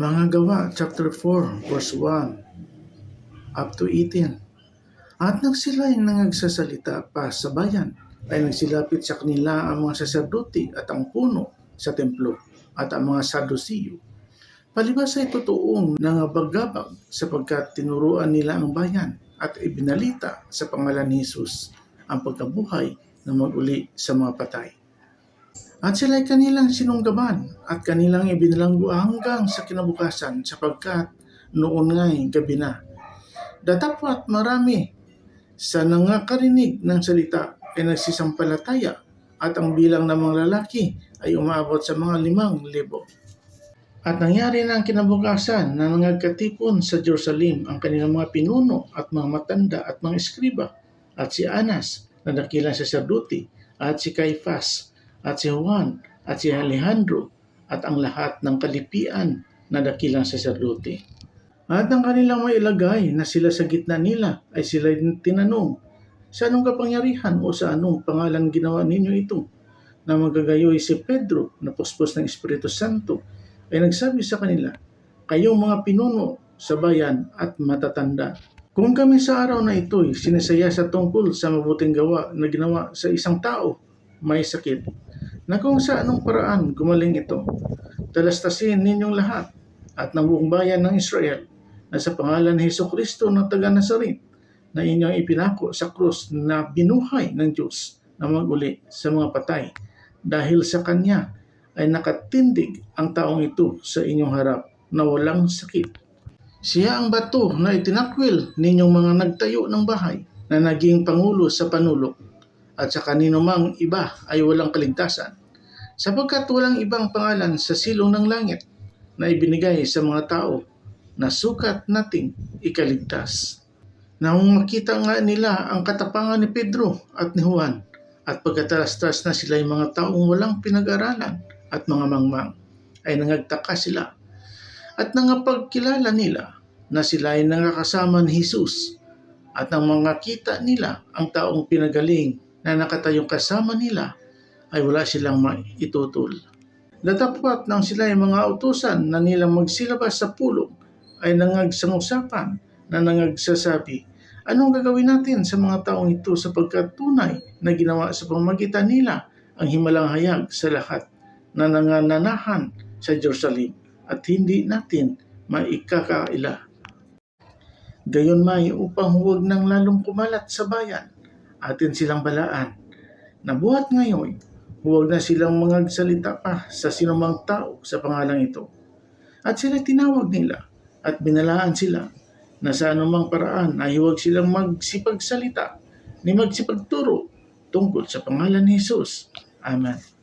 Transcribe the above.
Mga gawa, chapter 4, verse 1 up to 18. At nang sila'y nangagsasalita pa sa bayan, ay nagsilapit sa kanila ang mga saserdote at ang puno sa templo at ang mga sadusiyo. Palibas ay totoong nangabagabag sapagkat tinuruan nila ang bayan at ibinalita sa pangalan ni Jesus ang pagkabuhay na maguli sa mga patay. At sila'y kanilang sinunggaban at kanilang ibinalanggo hanggang sa kinabukasan sapagkat noon nga'y gabi na. Datapwat marami sa nangakarinig ng salita ay nagsisampalataya at ang bilang ng mga lalaki ay umabot sa mga limang libo. At nangyari na ang kinabukasan na nangagkatipon sa Jerusalem ang kanilang mga pinuno at mga matanda at mga eskriba at si Anas na dakilang saserdote at si Caiphas at si Juan at si Alejandro at ang lahat ng kalipian na dakilang saserdote. At ang kanilang may ilagay na sila sa gitna nila ay sila tinanong, sa anong kapangyarihan o sa anong pangalan ginawa ninyo ito? Na magagayoy si Pedro na puspos ng Espiritu Santo ay nagsabi sa kanila, kayong mga pinuno sa bayan at matatanda. Kung kami sa araw na ito'y sinisaya sa tungkol sa mabuting gawa na ginawa sa isang tao, may sakit, na kung sa anong paraan gumaling ito, talastasin ninyong lahat at ng buong bayan ng Israel na sa pangalan ni Heso Kristo ng taga Nazaret na inyong ipinako sa krus na binuhay ng Diyos na maguli sa mga patay. Dahil sa Kanya ay nakatindig ang taong ito sa inyong harap na walang sakit. Siya ang bato na itinakwil ninyong mga nagtayo ng bahay na naging pangulo sa panulok at sa kanino mang iba ay walang kaligtasan sapagkat walang ibang pangalan sa silong ng langit na ibinigay sa mga tao na sukat nating ikaligtas. Nang makita nga nila ang katapangan ni Pedro at ni Juan at pagkatalastas na sila yung mga taong walang pinag-aralan at mga mangmang ay nangagtaka sila at nangapagkilala nila na sila ay nangakasama ni Jesus at nang mga kita nila ang taong pinagaling na nakatayong kasama nila ay wala silang maitutol. Datapwat nang sila ay mga utusan na nilang magsilabas sa pulong ay nangagsangusapan na nangagsasabi, anong gagawin natin sa mga taong ito sapagkat tunay na ginawa sa pamagitan nila ang himalang hayag sa lahat na nangananahan sa Jerusalem at hindi natin maikakaila. Gayon may upang huwag nang lalong kumalat sa bayan, atin silang balaan. Nabuhat ngayon, huwag na silang mangagsalita pa sa sinumang tao sa pangalang ito. At sila tinawag nila at binalaan sila na sa anumang paraan ay huwag silang magsipagsalita ni magsipagturo tungkol sa pangalan ni Jesus. Amen.